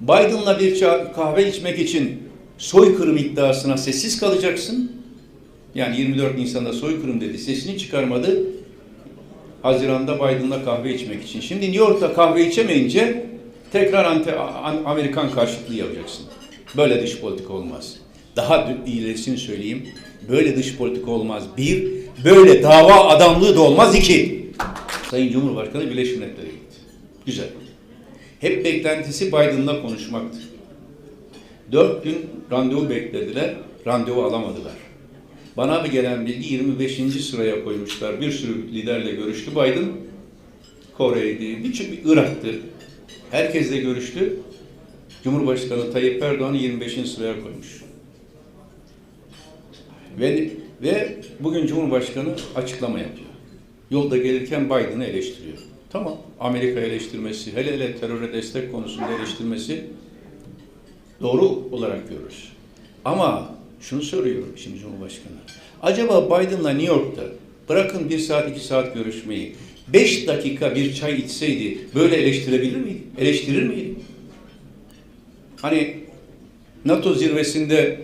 Biden'la bir kahve içmek için soykırım iddiasına sessiz kalacaksın. Yani 24 Nisan'da soykırım dedi. Sesini çıkarmadı. Haziran'da Biden'la kahve içmek için. Şimdi New York'ta kahve içemeyince tekrar anti, an- Amerikan karşıtlığı yapacaksın. Böyle dış politika olmaz. Daha iyilerisini söyleyeyim. Böyle dış politika olmaz. Bir, böyle dava adamlığı da olmaz. İki, Sayın Cumhurbaşkanı Birleşmiş Milletler'e gitti. Güzel. Hep beklentisi Biden'la konuşmaktı. Dört gün randevu beklediler, randevu alamadılar. Bana bir gelen bilgi 25. sıraya koymuşlar. Bir sürü liderle görüştü Biden. Kore'ydi, birçok Irak'tı. Herkesle görüştü. Cumhurbaşkanı Tayyip Erdoğan'ı 25. sıraya koymuş. Ve, ve bugün Cumhurbaşkanı açıklama yapıyor. Yolda gelirken Biden'ı eleştiriyor. Tamam, Amerika eleştirmesi, hele hele teröre destek konusunda eleştirmesi doğru olarak görürüz. Ama şunu soruyorum şimdi Cumhurbaşkanı. Acaba Biden'la New York'ta bırakın bir saat iki saat görüşmeyi, beş dakika bir çay içseydi böyle eleştirebilir miydi? Eleştirir miydi? Hani NATO zirvesinde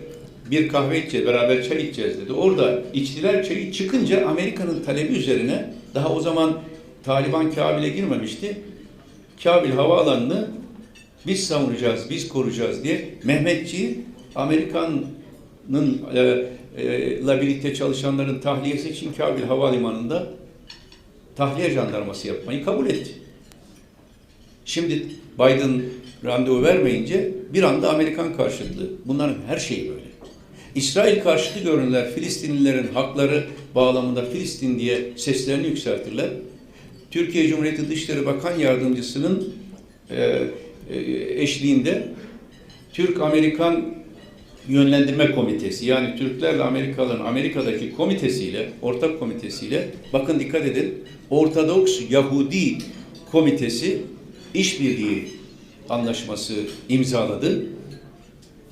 bir kahve içeceğiz, beraber çay içeceğiz dedi. Orada içtiler çayı çıkınca Amerika'nın talebi üzerine daha o zaman Taliban Kabil'e girmemişti. Kabil havaalanını biz savunacağız, biz koruyacağız diye Mehmetçiği Amerikan'ın e, e, birlikte çalışanların tahliyesi için Kabil Havalimanı'nda tahliye jandarması yapmayı kabul etti. Şimdi Biden randevu vermeyince bir anda Amerikan karşıtlığı. Bunların her şeyi böyle. İsrail karşıtı görünürler. Filistinlilerin hakları bağlamında Filistin diye seslerini yükseltirler. Türkiye Cumhuriyeti Dışişleri Bakan Yardımcısının e, e, eşliğinde Türk-Amerikan Yönlendirme Komitesi yani Türklerle Amerikalıların Amerika'daki komitesiyle, ortak komitesiyle bakın dikkat edin Ortodoks Yahudi Komitesi işbirliği anlaşması imzaladı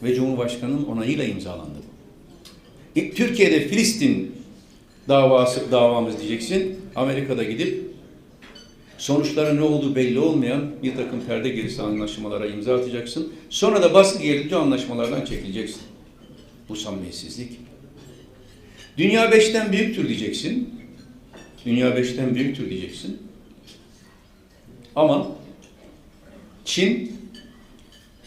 ve Cumhurbaşkanı'nın onayıyla imzalandı. İlk Türkiye'de Filistin davası davamız diyeceksin. Amerika'da gidip sonuçları ne olduğu belli olmayan bir takım perde gerisi anlaşmalara imza atacaksın. Sonra da baskı gelince anlaşmalardan çekileceksin. Bu samimiyetsizlik. Dünya beşten büyüktür diyeceksin. Dünya beşten büyüktür diyeceksin. Ama Çin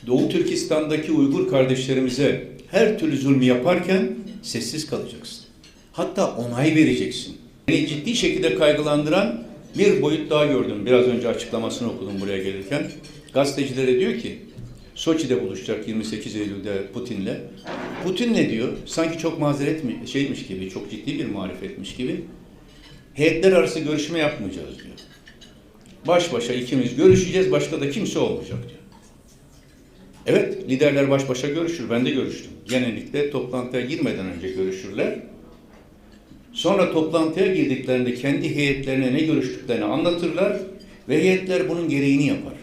Doğu Türkistan'daki Uygur kardeşlerimize her türlü zulmü yaparken sessiz kalacaksın. Hatta onay vereceksin. Beni ciddi şekilde kaygılandıran bir boyut daha gördüm. Biraz önce açıklamasını okudum buraya gelirken. Gazetecilere diyor ki, Soçi'de buluşacak 28 Eylül'de Putin'le. Putin ne diyor? Sanki çok mazeret mi, şeymiş gibi, çok ciddi bir marifetmiş gibi. Heyetler arası görüşme yapmayacağız diyor. Baş başa ikimiz görüşeceğiz, başka da kimse olmayacak diyor. Evet, liderler baş başa görüşür. Ben de görüştüm. Genellikle toplantıya girmeden önce görüşürler. Sonra toplantıya girdiklerinde kendi heyetlerine ne görüştüklerini anlatırlar ve heyetler bunun gereğini yapar.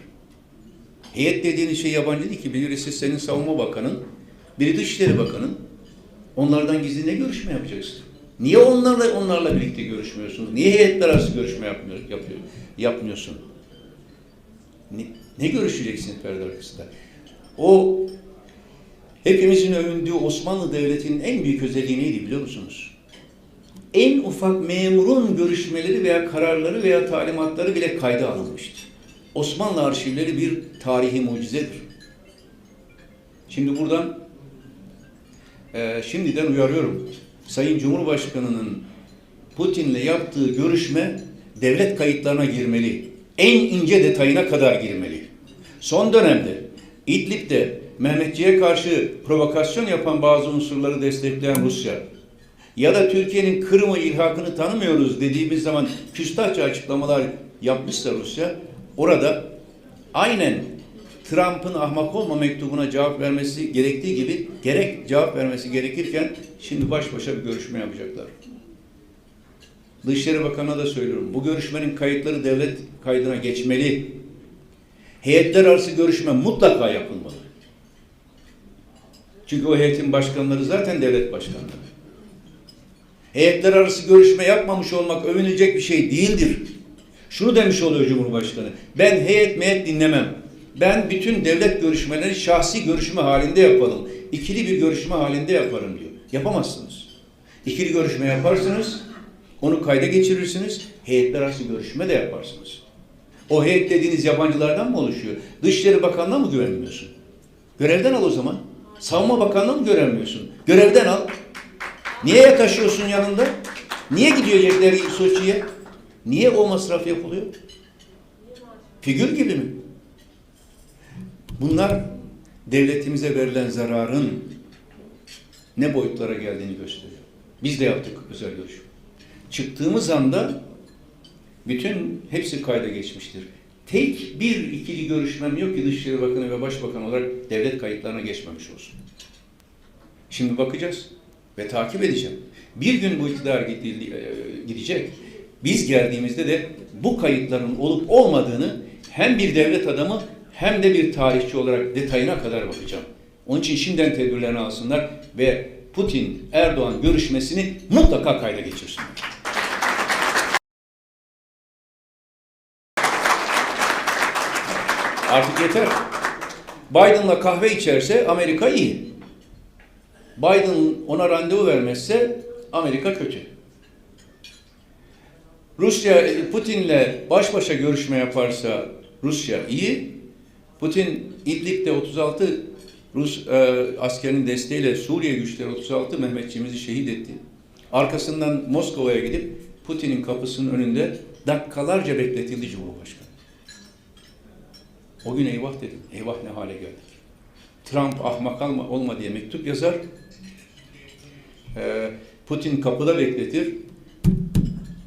Heyet dediğiniz şey yabancı değil ki. Birisi senin savunma bakanın, biri dışişleri bakanın. Onlardan gizli ne görüşme yapacaksın? Niye onlarla onlarla birlikte görüşmüyorsunuz? Niye heyetler arası görüşme yapmıyor, yapıyor, yapmıyorsun? Ne, ne görüşeceksin perde arkasında? O hepimizin övündüğü Osmanlı Devleti'nin en büyük özelliği neydi biliyor musunuz? En ufak memurun görüşmeleri veya kararları veya talimatları bile kayda alınmıştı. Osmanlı arşivleri bir tarihi mucizedir. Şimdi buradan e, şimdiden uyarıyorum. Sayın Cumhurbaşkanı'nın Putin'le yaptığı görüşme devlet kayıtlarına girmeli. En ince detayına kadar girmeli. Son dönemde İdlib'de Mehmetçiğe karşı provokasyon yapan bazı unsurları destekleyen Rusya ya da Türkiye'nin Kırım'ı ilhakını tanımıyoruz dediğimiz zaman küstahça açıklamalar yapmışsa Rusya orada aynen Trump'ın ahmak olma mektubuna cevap vermesi gerektiği gibi gerek cevap vermesi gerekirken şimdi baş başa bir görüşme yapacaklar. Dışişleri Bakanı'na da söylüyorum. Bu görüşmenin kayıtları devlet kaydına geçmeli. Heyetler arası görüşme mutlaka yapılmalı. Çünkü o heyetin başkanları zaten devlet başkanları. Heyetler arası görüşme yapmamış olmak övünülecek bir şey değildir. Şunu demiş oluyor Cumhurbaşkanı. Ben heyet meyet dinlemem. Ben bütün devlet görüşmeleri şahsi görüşme halinde yapalım. İkili bir görüşme halinde yaparım diyor. Yapamazsınız. İkili görüşme yaparsınız, onu kayda geçirirsiniz, heyetler arası görüşme de yaparsınız. O heyet dediğiniz yabancılardan mı oluşuyor? Dışişleri Bakanlığı'na mı güvenmiyorsun? Görevden al o zaman. Savunma Bakanlığı'na mı güvenmiyorsun? Görevden al. Niye yataşıyorsun yanında? Niye gidecekler Soçi'ye? Niye o masraf yapılıyor? Figür gibi mi? Bunlar devletimize verilen zararın ne boyutlara geldiğini gösteriyor. Biz de yaptık özel görüşme. Çıktığımız anda bütün hepsi kayda geçmiştir. Tek bir ikili görüşmem yok ki Dışişleri Bakanı ve Başbakan olarak devlet kayıtlarına geçmemiş olsun. Şimdi bakacağız ve takip edeceğim. Bir gün bu iktidar e, gidecek. Biz geldiğimizde de bu kayıtların olup olmadığını hem bir devlet adamı hem de bir tarihçi olarak detayına kadar bakacağım. Onun için şimdiden tedbirlerini alsınlar ve Putin Erdoğan görüşmesini mutlaka kayda geçirsinler. Artık yeter. Biden'la kahve içerse Amerika iyi. Biden ona randevu vermezse Amerika kötü. Rusya Putin'le baş başa görüşme yaparsa Rusya iyi. Putin İdlib'de 36 Rus e, askerinin desteğiyle Suriye güçleri 36 Mehmetçiğimizi şehit etti. Arkasından Moskova'ya gidip Putin'in kapısının önünde dakikalarca bekletildi Cumhurbaşkanı. O gün eyvah dedim. Eyvah ne hale geldik. Trump ahmak olma diye mektup yazar. Ee, Putin kapıda bekletir.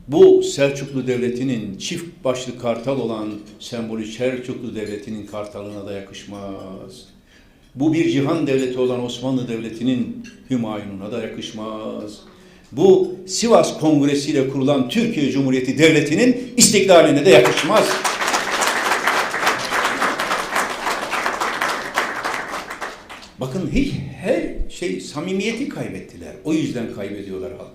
Bu Selçuklu Devleti'nin çift başlı kartal olan sembolü Selçuklu Devleti'nin kartalına da yakışmaz. Bu bir cihan devleti olan Osmanlı Devleti'nin Hümayun'una da yakışmaz. Bu Sivas Kongresi ile kurulan Türkiye Cumhuriyeti Devleti'nin istiklaline de yakışmaz. Bakın hiç her şey samimiyeti kaybettiler. O yüzden kaybediyorlar halk.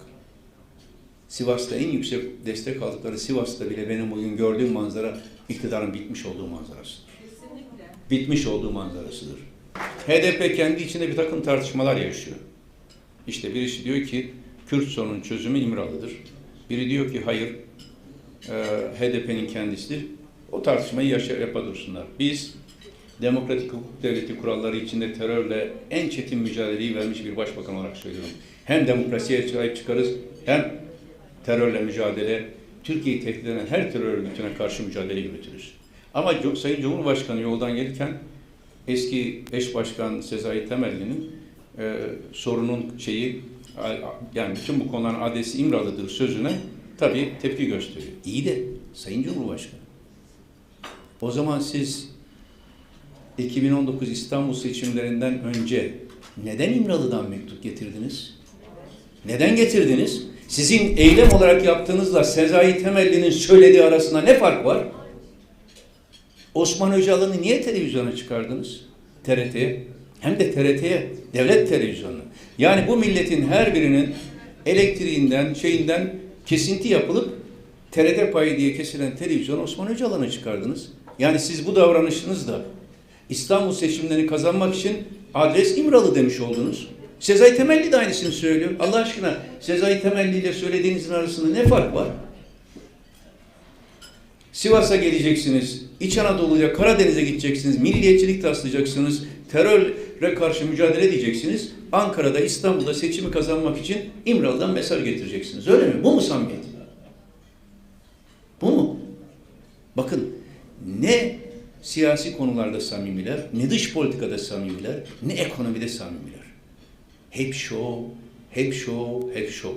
Sivas'ta en yüksek destek aldıkları Sivas'ta bile benim bugün gördüğüm manzara iktidarın bitmiş olduğu manzarasıdır. Bitmiş olduğu manzarasıdır. HDP kendi içinde bir takım tartışmalar yaşıyor. İşte birisi diyor ki Kürt sorunun çözümü İmralı'dır. Biri diyor ki hayır e, HDP'nin kendisidir. O tartışmayı yaşa, yapa dursunlar. Biz demokratik hukuk devleti kuralları içinde terörle en çetin mücadeleyi vermiş bir başbakan olarak söylüyorum. Hem demokrasiye sahip çıkarız hem terörle mücadele, Türkiye'yi tehdit eden her terör örgütüne karşı mücadele yürütürüz. Ama Sayın Cumhurbaşkanı yoldan gelirken eski eş başkan Sezai Temelli'nin e, sorunun şeyi yani bütün bu konuların adresi İmralı'dır sözüne tabii tepki gösteriyor. İyi de Sayın Cumhurbaşkanı o zaman siz 2019 İstanbul seçimlerinden önce neden İmralı'dan mektup getirdiniz? Neden getirdiniz? Sizin eylem olarak yaptığınızla Sezai Temelli'nin söylediği arasında ne fark var? Osman Öcalan'ı niye televizyona çıkardınız? TRT'ye. Hem de TRT'ye, devlet televizyonuna. Yani bu milletin her birinin elektriğinden, şeyinden kesinti yapılıp TRT payı diye kesilen televizyon Osman Öcalan'ı çıkardınız. Yani siz bu davranışınızla İstanbul seçimlerini kazanmak için adres İmralı demiş oldunuz. Sezai Temelli de aynısını söylüyor. Allah aşkına Sezai Temelli ile söylediğinizin arasında ne fark var? Sivas'a geleceksiniz, İç Anadolu'ya, Karadeniz'e gideceksiniz, milliyetçilik taslayacaksınız, teröre karşı mücadele edeceksiniz. Ankara'da, İstanbul'da seçimi kazanmak için İmralı'dan mesaj getireceksiniz. Öyle mi? Bu mu samimiyet? Bu mu? Bakın ne siyasi konularda samimiler, ne dış politikada samimiler, ne ekonomide samimiler. Hep şov, hep şov, hep şov.